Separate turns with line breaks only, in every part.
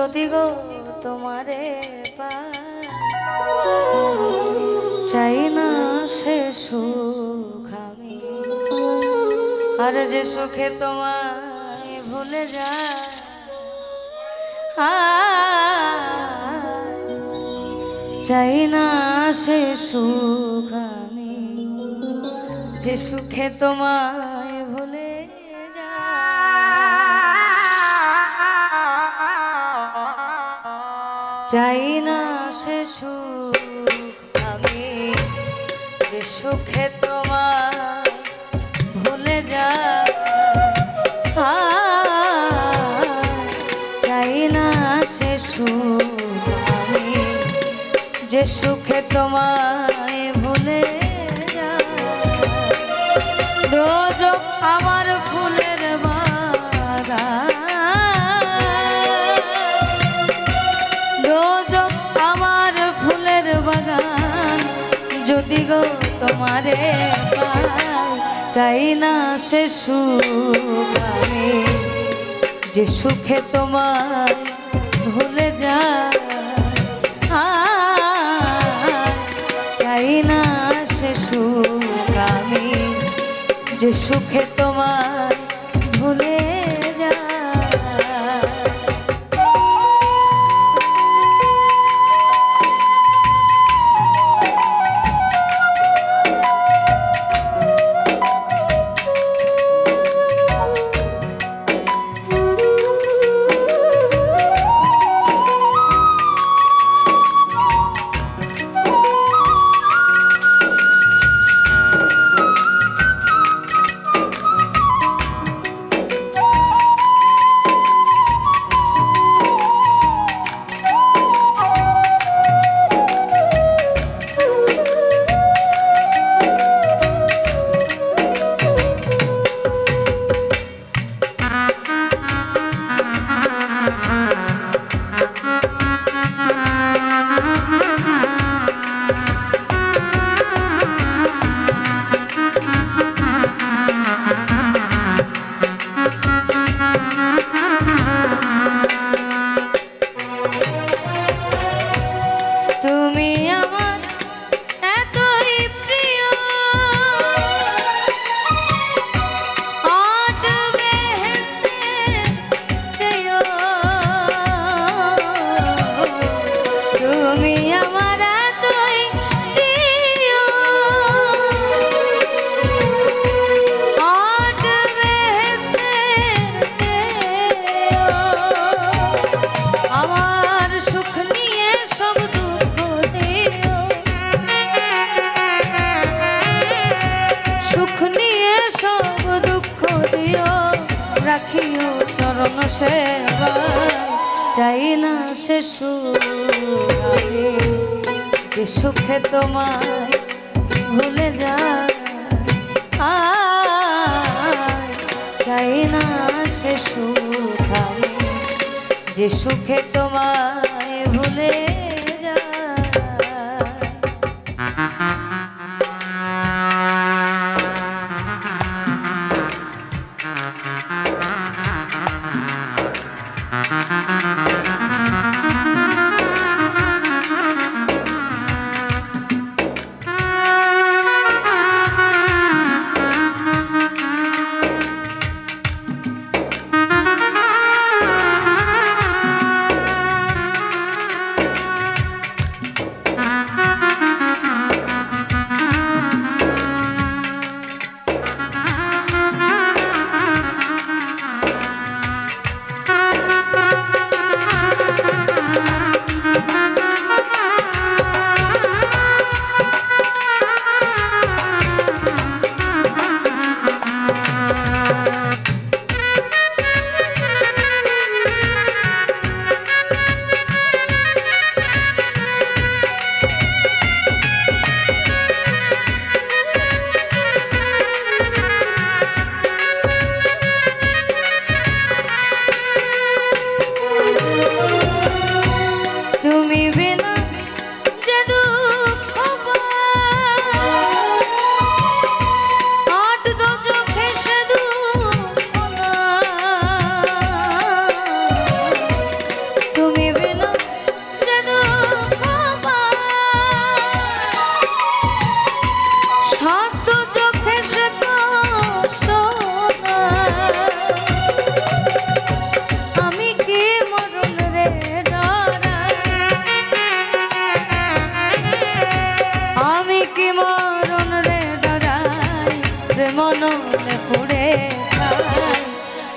যদি গো তোমারে চাই না সে সুখ আমি। আর যে সুখে তোমায় ভুলে যায়, চাই না সে সুখ আমি। যে সুখে তোমায় ভুলে চাই না সে সুখ আমি, যে সুখে তোমায় ভুলে যায় চাই না সে সুখ আমি, যে সুখে তোমায় ভুলে যায় রোজ আমার যদি গো তোমারে চাই না সে সুখ যে সুখে তোমার ভুলে যায়। চাই না সে সুখ আমি যে সুখে তোমার যে সুখে তোমায় ভুলে যা আয়, চাই না সে সুখ যে সুখে তোমায়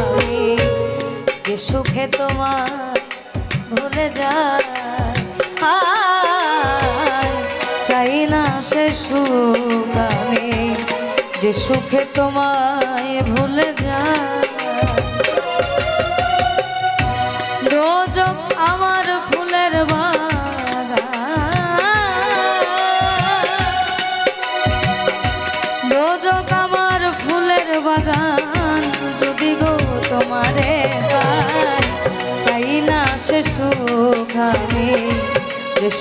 আমি যে সুখে তোমার ভুলে যায় চাই না সে সুখ আমি, যে সুখে তোমায় ভুলে যায়। রোজক আমার ফুলের বাগান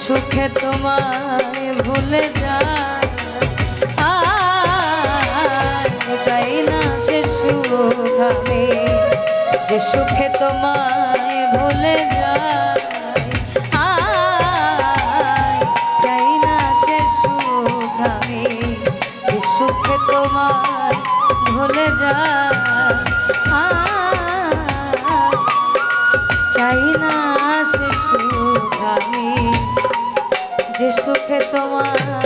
সুখে তোমায় ভুলে যায়। আয়, চাই না সে সুখ আমি যে সুখে তোমায় ভুলে যায়। আয়, চাই না সে সুখ আমি যে সুখে তোমায় ভুলে যায়। চাই না সে সুখ আমি যে সুখে তোমার